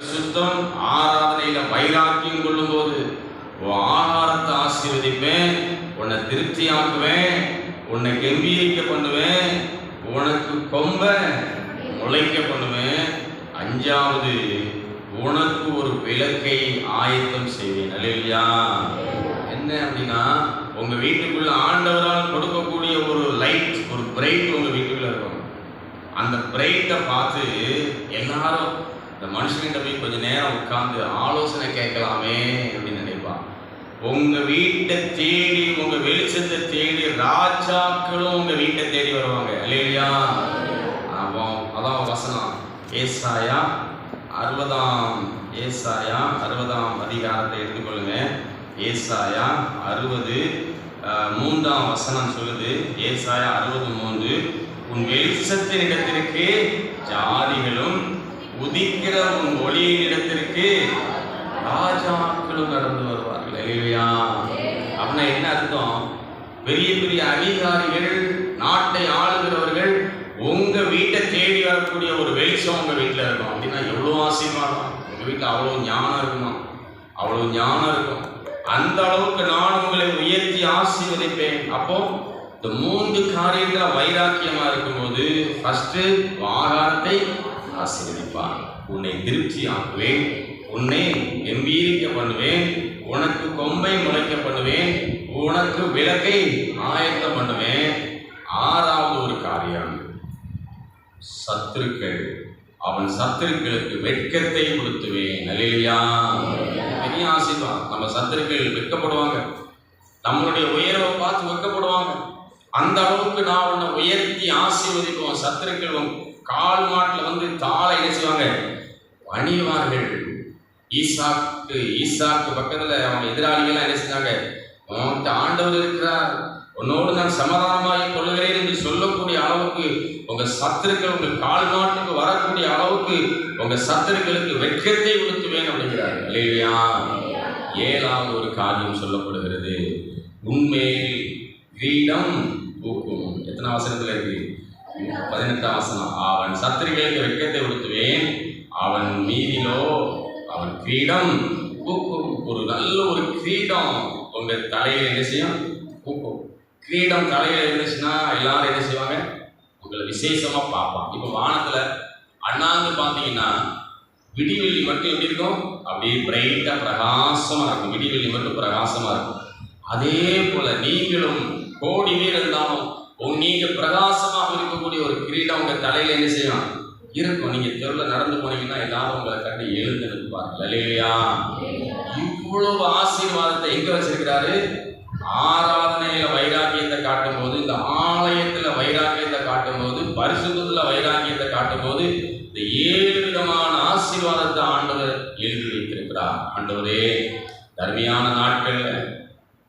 சுத்தம் ஆராதனையில வைராக்கியம் கொள்ளும்போது உன் ஆகாரத்தை ஆசீர்வதிப்பேன் உன்னை திருப்தியாக்குவேன் உன்னை கம்பீரிக்க பண்ணுவேன் உனக்கு கொம்ப முளைக்க பண்ணுவேன். அஞ்சாவது உனக்கு ஒரு விளக்கை ஆயத்தம் செய்வேன். அல்லையா என்ன அப்படின்னா உங்க வீட்டுக்குள்ள ஆண்டவரால் கொடுக்கக்கூடிய ஒரு லைட் ஒரு பிரைட் உங்க வீட்டுக்குள்ள இருக்கும். அந்த பிரைட்டை பார்த்து எல்லாரும் இந்த மனுஷன்கிட்ட போய் கொஞ்சம் நேரம் உட்காந்து ஆலோசனை கேட்கலாமே அப்படின்னு நினைப்பான். உங்க வீட்டை தேடி உங்க வெளிச்சத்தை தேடி ராஜாக்களும் உங்க வீட்டை தேடி வருவாங்க. இல்லையா அவன் அதான் வசனம். ஏசாயா அறுபதாம் ஏசாயா அறுபதாம் அதிகாரத்தை எடுத்துக்கொள்ளுங்க. ஏசாயா அறுபது மூன்றாம் வசனம் சொல்லுது. ஏசாயா அறுபது மூன்று உன் வெளிச்சத்தின் இடத்திற்கு ஜாதிகளும் உதிக்கிற உன் ஒளியின் இடத்திற்கு ராஜாக்களும் நடந்து வருவார்கள். இல்லையா அப்படின்னா என்ன அர்த்தம்? பெரிய பெரிய அதிகாரிகள் நாட்டை ஆளுகிறவர்கள் உங்க வீட்டை தேடி வரக்கூடிய ஒரு வெளிச்சம் உங்க வீட்டில் இருக்கும். அப்படின்னா எவ்வளோ ஆசீர்வாதம் உங்க வீட்டில் அவ்வளோ ஞானம் இருக்குமா? அவ்வளோ ஞானம் இருக்கும். அந்த அளவுக்கு நான் உங்களை உயர்த்தி ஆசீர்வதிப்பேன். அப்போ இந்த மூன்று காரியத்துல வைராக்கியமா இருக்கும்போது ஃபர்ஸ்ட் ஆகாரத்தை ஆசீர்வதிப்பான் உன்னை திருப்தி ஆக்குவேன். உன்னை எம்பீரிக்க பண்ணுவேன். உனக்கு கொம்பை முளைக்க பண்ணுவேன். உனக்கு விளக்கை ஆயத்தம் பண்ணுவேன். ஆறாவது ஒரு காரியம். சத்துருக்கள். அவன் சத்துருக்களுக்கு வெட்கத்தை கொடுத்துவேன் நல்லையா பெரிய ஆசீர்வாதம். நம்ம சத்துருக்கள் வெட்கப்படுவாங்க. நம்மளுடைய உயர்வை பார்த்து வெட்கப்படுவாங்க. அந்த அளவுக்கு நான் உன்னை உயர்த்தி ஆசீர்வதிப்போம் சத்துருக்கள் உன் கால் மாட்டில் வந்து தாளை என்ன செய்வாங்க பணிவார்கள். ஈசாக்கு ஈசாக்கு பக்கத்தில் அவங்க எதிராளிகள்லாம் என்ன செஞ்சாங்க? உன்கிட்ட ஆண்டவர் இருக்கிறார். உன்னோடு நான் சமாதானமாக கொள்கிறேன் என்று சொல்லக்கூடிய அளவுக்கு உங்க சத்துருக்கள் உங்கள் கால் நாட்டுக்கு வரக்கூடிய அளவுக்கு உங்க சத்துருக்களுக்கு வெட்கத்தை உடுத்துவேன் அப்படிங்கிறார். இல்லையா ஏழாவது ஒரு காரியம் சொல்லப்படுகிறது. உண்மையில் கிரீடம் பூக்கும் எத்தனை வசனத்தில் இருக்கு? பதினெட்டாம் வசனம் அவன் சத்திரிகளுக்கு வெட்கத்தை உடுத்துவேன். அவன் மீதிலோ அவன் கிரீடம். பூக்கும் ஒரு நல்ல ஒரு கிரீடம். உங்க தலையில் என்ன செய்யும்? பூக்கும். கிரீடம் தலையில் இருந்துச்சுன்னா எல்லாரும் என்ன செய்வாங்க? உங்களை விசேஷமாக பார்ப்பான் இப்போ வானத்தில் அண்ணாந்து பார்த்தீங்கன்னா விடிவெள்ளி மட்டும் எப்படி இருக்கும்? அப்படியே பிரைட்டாக பிரகாசமாக இருக்கும். விடிவெள்ளி மட்டும் பிரகாசமாக இருக்கும். அதே போல் நீங்களும் கோடி பேர் இருந்தாலும் உங்க- நீங்க பிரகாசமாக இருக்கக்கூடிய ஒரு கிரீடம் உங்க தலையில என்ன செய்யும் இருக்கும். நீங்க தெருவில் நடந்து போனீங்கன்னா எல்லாரும் உங்களை கண்டு எழுந்து நிற்பார்கள். இல்லையா இவ்வளவு ஆசீர்வாதத்தை எங்க வச்சிருக்கிறாரு? ஆராதனையில வைராக்கியத்தை காட்டும் போது இந்த ஆலயத்துல வைராக்கியத்தை காட்டும் போது பரிசுத்தத்துல வைராக்கியத்தை காட்டும் போது இந்த ஏழு விதமான ஆசீர்வாதத்தை ஆண்டவர் எழுதி வைத்திருக்கிறார். ஆண்டவரே தர்மியான நாட்கள்ல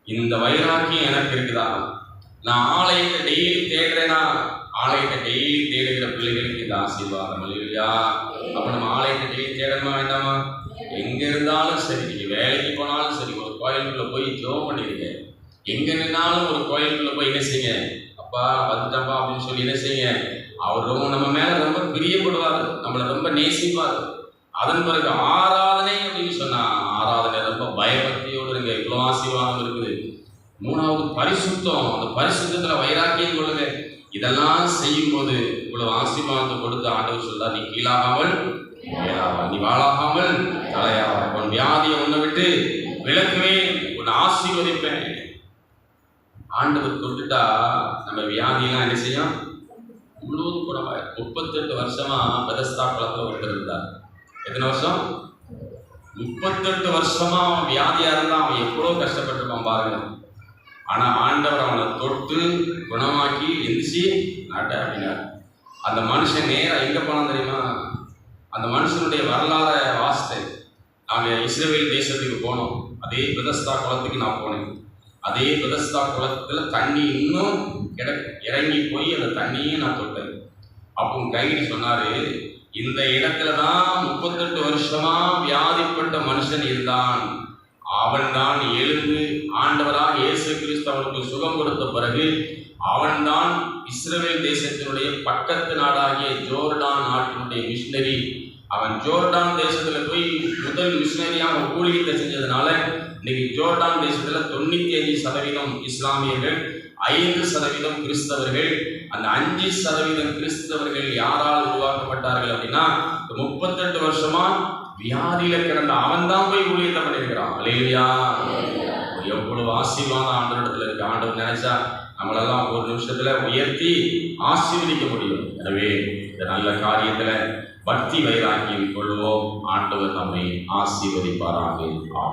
இந்த வைராக்கியம் எனக்கு இருக்குதா? நான் ஆலயத்தை டெய்லி தேடுறேனா? ஆலயத்தை டெய்லி தேடுகிற பிள்ளைகளுக்கு இந்த ஆசீர்வாதம். இல்லையா அப்ப நம்ம ஆலயத்தை டெய்லி தேடணுமா வேண்டாமா? எங்க இருந்தாலும் சரி நீங்க வேலைக்கு போனாலும் சரி ஒரு கோயிலுக்குள்ள போய் ஜெபம் பண்ணிருங்க எங்க நின்னாலும் ஒரு கோயிலுக்குள்ள போய் என்ன செய்யுங்க? அப்பா வந்துட்டப்பா அப்படின்னு சொல்லி என்ன செய்யுங்க? அவர் ரொம்ப நம்ம மேல ரொம்ப பிரியப்படுவார் நம்மளை ரொம்ப நேசிப்பார். அதன் பிறகு ஆராதனை அப்படின்னு சொன்னா ஆராதனை ரொம்ப பயபக்தியோடு இருங்க. இவ்வளோ ஆசீர்வாதம் இருக்குது. மூணாவது பரிசுத்தம். அந்த பரிசுத்தத்துல வைராக்கியம் கொள்ளுங்க. இதெல்லாம் செய்யும் போது இவ்வளவு ஆசீர்வாதத்தை கொடுத்து ஆண்டவர் சொல்றார் நீ கீழாகாமல் நீ வாழாகாமல் தலையாவா உன் வியாதியை உன்னை விட்டு விளக்குவேன் உன்னை ஆசீர்வதிப்பேன். ஆண்டவர் தொட்டுட்டா நம்ம வியாதியெல்லாம் என்ன செய்யும்? முழுவதும் குணமாய் முப்பத்தெட்டு வருஷமா பெதஸ்தா குளத்துல ஒருத்தர் இருந்தார். எத்தனை வருஷம்? முப்பத்தெட்டு வருஷமா அவன் வியாதியா இருந்தா அவன் எவ்வளவு கஷ்டப்பட்டிருப்பான் பாருங்க. ஆனால் ஆண்டவர் அவனை தொட்டு குணமாக்கி எந்திரிச்சு நாட்ட அப்படின்னார் அந்த மனுஷன் நேராக எங்கே போனான் தெரியுமா? அந்த மனுஷனுடைய வரலாற வாசத்தை நாங்கள் இஸ்ரேல் தேசத்துக்கு போனோம். அதே பிரதஸ்தா குளத்துக்கு நான் போனேன். அதே பிரதஸ்தா குளத்தில் தண்ணி இன்னும் கிட இறங்கி போய் அந்த தண்ணியும் நான் தொட்டேன். அப்போ கைடு சொன்னார் இந்த இடத்துல தான் முப்பத்தெட்டு வருஷமா வியாதிப்பட்ட மனுஷன் இருந்தான். அவன்தான் எழுந்து ஆண்டவராக இயேசு கிறிஸ்து அவனுக்கு சுகம் கொடுத்த பிறகு அவன்தான் இஸ்ரேல் தேசத்தினுடைய பக்கத்து நாடாகிய ஜோர்டான் நாட்டினுடைய மிஷினரி அவன் ஜோர்டான் தேசத்துல போய் முதல் மிஷினரியாக ஊழியத்தை செஞ்சதுனால இன்னைக்கு ஜோர்டான் தேசத்துல தொண்ணூத்தி அஞ்சு சதவீதம் இஸ்லாமியர்கள் ஐந்து சதவீதம் கிறிஸ்தவர்கள். அந்த அஞ்சு சதவீதம் கிறிஸ்தவர்கள் யாரால் உருவாக்கப்பட்டார்கள் அப்படின்னா முப்பத்தெட்டு வருஷமா வியாதியில கிடந்த அவன் தான் போய் ஊழியத்தை பண்ணியிருக்கிறான் அலையிலையா எவ்வளவு ஆசீர்வாதம் ஆண்டவரிடத்துல இருக்கு. ஆண்டவர் நினைச்சா நம்மளெல்லாம் ஒரு நிமிஷத்துல உயர்த்தி ஆசீர்வதிக்க முடியும். எனவே இந்த நல்ல காரியத்துல பக்தி வைராக்கியம் கொள்வோம். ஆண்டவர் நம்மை ஆசீர்வதிப்பாராக.